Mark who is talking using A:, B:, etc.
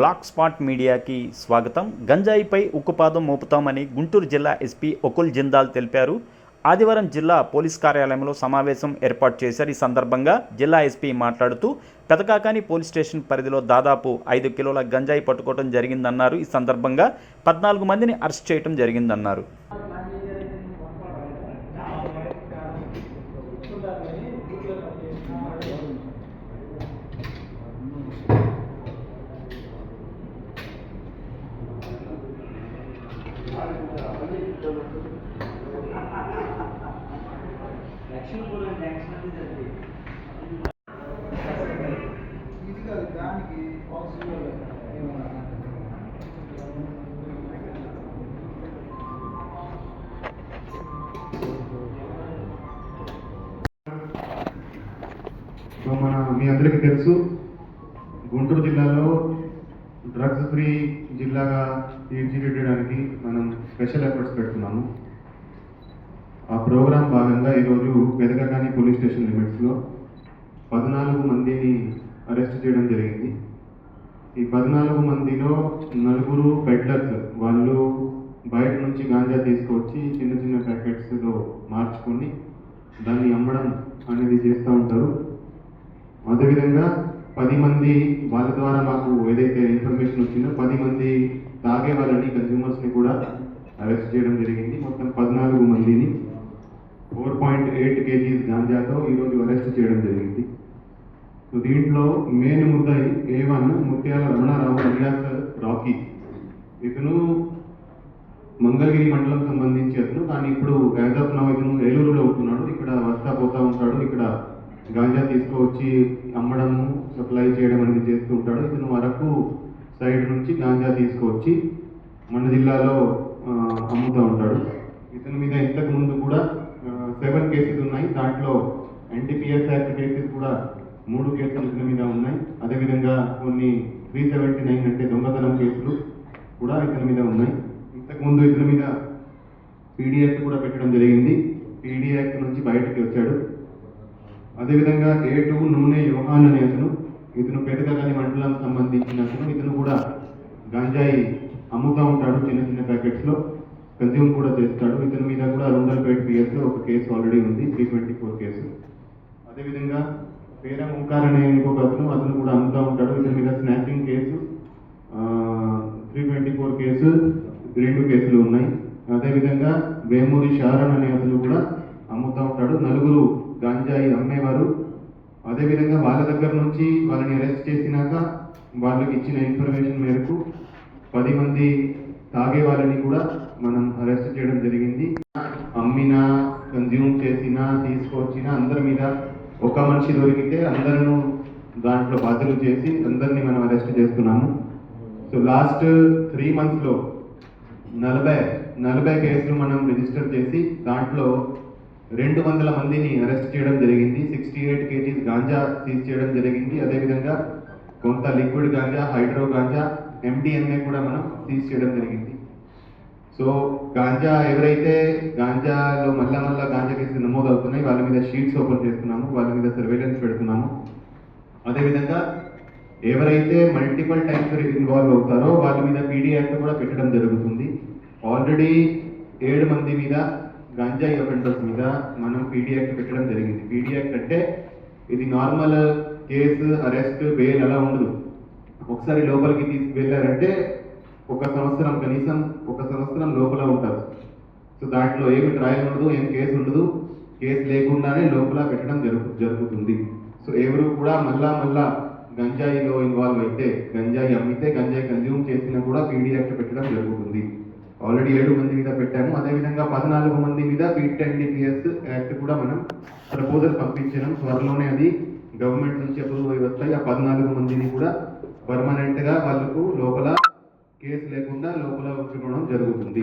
A: Black spot మీడియాకి స్వాగతం. గంజాయిపై ఉక్కుపాదం మోపుతామని గుంటూరు జిల్లా ఎస్పీ ఒకుల్ జిందాల్ తెలిపారు. ఆదివారం జిల్లా పోలీస్ కార్యాలయంలో సమావేశం ఏర్పాటు చేశారు. ఈ సందర్భంగా జిల్లా ఎస్పీ మాట్లాడుతూ పెదకాకాని పోలీస్ స్టేషన్ పరిధిలో దాదాపు ఐదు కిలోల గంజాయి పట్టుకోవడం జరిగిందన్నారు. ఈ సందర్భంగా పద్నాలుగు మందిని అరెస్ట్ చేయడం జరిగిందన్నారు.
B: ఇది కాదు దానికి
C: సో మన మీ అందరికీ తెలుసు గుంటూరు జిల్లాలో డ్రగ్స్ ఫ్రీ జిల్లాగా తీర్చిదిద్దడానికి మనం స్పెషల్ ఎఫర్ట్స్ పెడుతున్నాము ఆ ప్రోగ్రాం భాగంగా ఈరోజు పెదకకాని పోలీస్ స్టేషన్ లిమిట్స్లో పద్నాలుగు మందిని అరెస్ట్ చేయడం జరిగింది. ఈ పద్నాలుగు మందిలో నలుగురు పెడ్లర్స్ వాళ్ళు బయట నుంచి గాంజా తీసుకొచ్చి చిన్న చిన్న ప్యాకెట్స్లో మార్చుకొని దాన్ని అమ్మడం అనేది చేస్తూ ఉంటారు. అదేవిధంగా పది మంది వాళ్ళ ద్వారా మాకు ఏదైతే ఇన్ఫర్మేషన్ వచ్చిందో పది మంది తాగే వాళ్ళని కన్జ్యూమర్స్ని కూడా అరెస్ట్ చేయడం జరిగింది. మొత్తం పద్నాలుగు మందిని ఫోర్ పాయింట్ ఎయిట్ కేజీస్ గాంజాతో ఈరోజు అరెస్ట్ చేయడం జరిగింది. సో దీంట్లో మెయిన్ ముద్దాయి ఏ వన్ ముత్యాల రమణారావు అలియాస్ రాకీ. ఇతను మంగళగిరి మండలం సంబంధించి అతను. కానీ ఇప్పుడు యాజ్ ఆఫ్ నౌ ఇతను ఏలూరులో ఉంటున్నాడు. ఇక్కడ వస్తా పోతా ఉంటాడు. ఇక్కడ గాంజా తీసుకువచ్చి అమ్మడము సప్లై చేయడం అనేది చేస్తూ ఉంటాడు. ఇతను వరకు సైడ్ నుంచి గాంజా తీసుకువచ్చి మన జిల్లాలో అమ్ముతూ ఉంటాడు. ఇతని మీద ఇంతకు ముందు కూడా సెవెన్ కేసెస్ ఉన్నాయి. దాంట్లో ఎన్టీపీఎస్ యాక్ట్ కేసెస్ కూడా మూడు కేసులు ఇతని మీద ఉన్నాయి. అదేవిధంగా కొన్ని త్రీ సెవెంటీ నైన్ అంటే దొంగతనం కేసులు కూడా ఇతని మీద ఉన్నాయి. ఇంతకుముందు ఇతని మీద పీడీ యాక్ట్ కూడా పెట్టడం జరిగింది. పీడీ యాక్ట్ నుంచి బయటకి వచ్చాడు. అదేవిధంగా ఏ టూ నూనె యోహాన్ అనే అతను ఇతను పెదకగాని మండలానికి సంబంధించిన అతను ఇతను కూడా గంజాయి అమ్ముతూ ఉంటాడు చిన్న చిన్న ప్యాకెట్స్లో కన్జ్యూమ్ కూడా చేస్తాడు. ఇతని మీద కూడా రొండల్పేట పిఎస్లో ఒక కేసు ఆల్రెడీ ఉంది త్రీ ట్వంటీ ఫోర్ కేసు. అదేవిధంగా పేర ఓంకార్ అనే ఇంకొక అతను అతను కూడా అమ్ముతూ ఉంటాడు. ఇతని మీద snatching case three twenty four case రెండు కేసులు ఉన్నాయి. అదేవిధంగా వేమూరి షారన్ అనే అతను కూడా అమ్ముతూ ఉంటాడు. నలుగురు గాంజాయి అమ్మేవారు. అదేవిధంగా వాళ్ళ దగ్గర నుంచి వాళ్ళని అరెస్ట్ చేసినాక వాళ్ళకి ఇచ్చిన ఇన్ఫర్మేషన్ మేరకు పది మంది తాగే వాళ్ళని కూడా మనం అరెస్ట్ చేయడం జరిగింది. అమ్మినా కన్జ్యూమ్ చేసినా తీసుకొచ్చినా అందరి మీద ఒక మనిషి దొరికితే అందరూ దాంట్లో బాధ్యతలు చేసి అందరినీ మనం అరెస్ట్ చేస్తున్నాము. సో లాస్ట్ త్రీ మంత్స్లో నలభై నలభై కేసులు మనం రిజిస్టర్ చేసి దాంట్లో రెండు వందల మందిని అరెస్ట్ చేయడం జరిగింది. Sixty eight KGs ganja seize చేయడం జరిగింది. అదేవిధంగా కొంత liquid ganja hydro ganja MDMA కూడా మనం సీజ్ చేయడం జరిగింది. సో గాంజా ఎవరైతే గాంజాలో మళ్ళా మళ్ళా గాంజా కేసులు నమోదు అవుతున్నాయి వాళ్ళ మీద షీట్స్ ఓపెన్ చేస్తున్నాము వాళ్ళ మీద సర్వేలెన్స్ పెడుతున్నాము. అదేవిధంగా ఎవరైతే మల్టిపల్ టైమ్స్ ఇన్వాల్వ్ అవుతారో వాళ్ళ మీద పీడీ యాక్ట్ కూడా పెట్టడం జరుగుతుంది. ఆల్రెడీ ఏడు మంది మీద గంజాయి ఒఫెండర్స్ మీద మనం పీడీ యాక్ట్ పెట్టడం జరిగింది. పీడీ యాక్ట్ అంటే ఇది నార్మల్ కేసు అరెస్ట్ బెయిల్ అలా ఉండదు. ఒకసారి లోపలికి తీసుకువెళ్ళారంటే ఒక సంవత్సరం కనీసం ఒక సంవత్సరం లోపల ఉంటారు. సో దాంట్లో ఏమి ట్రయల్ ఉండదు ఏం కేసు ఉండదు. కేసు లేకుండానే లోపల పెట్టడం జరుగు జరుగుతుంది. సో ఎవరు కూడా మళ్ళా మళ్ళా గంజాయిలో ఇన్వాల్వ్ అయితే గంజాయి అమ్మితే గంజాయి కన్జ్యూమ్ చేసినా కూడా పీడీ యాక్ట్ పెట్టడం జరుగుతుంది. ఆల్రెడీ ఏడు మంది మీద పెట్టాము. అదేవిధంగా పద్నాలుగు మంది మీద పీట్ ఎన్డీపీఎస్ యాక్ట్ కూడా మనం ప్రపోజల్ పంపించడం. త్వరలోనే అది గవర్నమెంట్ నుంచి అప్రూవ్ అయి వస్తాయి. ఆ పద్నాలుగు మందిని కూడా పర్మనెంట్గా వాళ్ళకు లోపల కేసు లేకుండా లోపల ఉంచుకోవడం జరుగుతుంది.